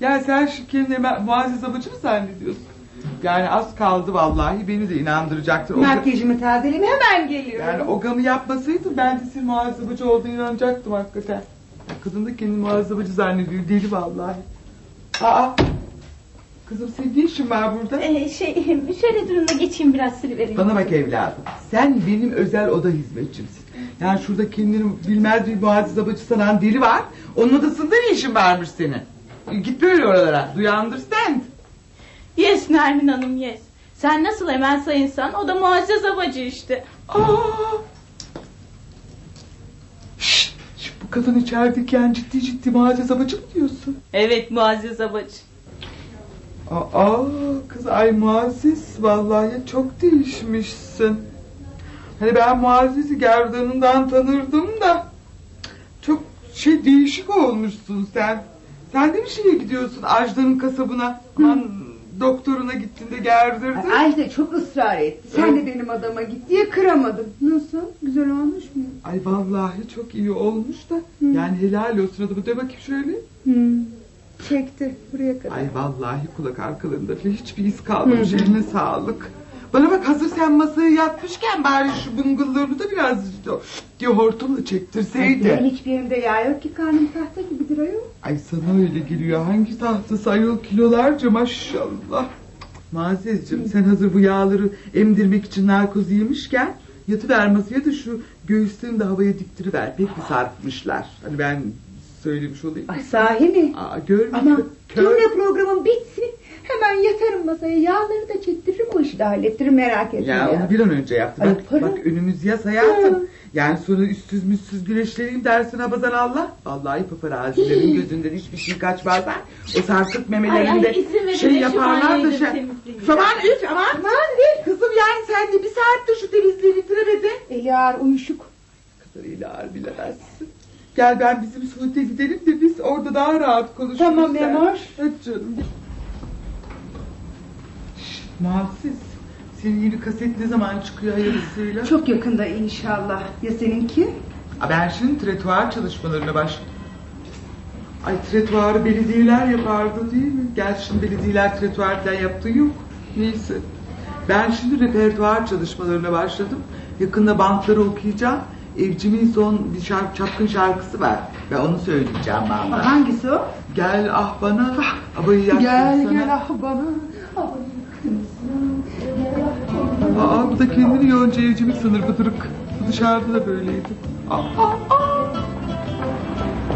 Ya sen şu kendini hemen Muazzez Abacı mı zannediyorsun? Yani az kaldı vallahi beni de inandıracaktır. O, Makyajımı tazeleyeyim hemen geliyorum. yani o gamı yapmasaydı ben de senin Muazzez Abacı olduğunu inanacaktım hakikaten. Kadın da kendini Muazzez Abacı zannediyor. Deli vallahi. Aa. Kızım senin ne işin var burada? Ee, şey şöyle durun da geçeyim biraz silivereyim. Bana bak evladım. Sen benim özel oda hizmetçimsin. Yani şurada kendini bilmez bir muazzez abacı sanan deli var. Onun odasında ne işin varmış senin? Git böyle oralara. Do you understand? Yes Nermin Hanım yes. Sen nasıl hemen sayınsan o da muazzez abacı işte. Aa! Şşt, bu kadın içerideyken ciddi ciddi muazzez abacı mı diyorsun? Evet muazzez abacı. Aa kız ay Muazzez vallahi çok değişmişsin. Hani ben Muazzez'i gerdanından tanırdım da çok şey değişik olmuşsun sen. Sen de bir şeye gidiyorsun Ajda'nın kasabına. Aman doktoruna gittiğinde gerdirdin. Ay Ajda çok ısrar etti. Sen de benim adama git diye kıramadım. Nasıl? Güzel olmuş mu? Ay vallahi çok iyi olmuş da. Yani helal olsun adamı de bakayım şöyle. Hmm. Çekti buraya kadar. Ay vallahi kulak arkalarında falan hiçbir iz kalmamış eline sağlık. Bana bak hazır sen masaya yatmışken bari şu bıngıllarını da biraz diye hortumla Benim çektirseydi. hiçbir yerimde yağ yok ki karnım tahta gibidir ayol. Ay sana öyle geliyor hangi tahtası ayol kilolarca maşallah. Mazezciğim sen hazır bu yağları emdirmek için narkoz yemişken yatıver masaya da şu göğüslerini de havaya diktiriver. Pek bir sarkmışlar. Hani ben söylemiş olayım. Ay sahi mi? Aa, görmüyor Ama? Kör. turne programım bitsin. Hemen yatarım masaya yağları da çektiririm bu işi de hallettiririm merak etme Ya onu bir an önce yaptı. Ay, Bak, bak önümüz yaz hayatım. Hı. Yani sonra üstsüz müssüz güneşleriyim dersin abazan Allah. Vallahi paparazilerin gözünden hiçbir şey kaçmaz. O sarkık memelerinde Ay, ay, şey yaparlar da şey. Aman üf aman. Aman değil. Kızım yani sen de bir saatte şu temizliği bitiremedin. Eli ağır uyuşuk. Kadarıyla ağır bilemezsin. Gel ben bizim Suud'e gidelim de biz orada daha rahat konuşuruz. Tamam, sen. Memor. Hadi canım. Muhafız. Senin yeni kaset ne zaman çıkıyor hayırlısıyla? Çok yakında inşallah. Ya seninki? Aa, Ben şimdi tretuar çalışmalarına baş... Ay tretuarı belediyeler yapardı değil mi? Gerçi şimdi belediyeler tretuar falan yaptığı yok. Neyse. Ben şimdi repertuar çalışmalarına başladım. Yakında bantları okuyacağım. Evcimin son bir şarkı, çapkın şarkısı var. Ben onu söyleyeceğim bana. Hangisi o? Gel ah bana, abayı yaktım Gel sana. gel ah bana. Aa bu da kendini yonca evcimin sanır bıdırık. Bu dışarıda da böyleydi. Aa, aa, aa.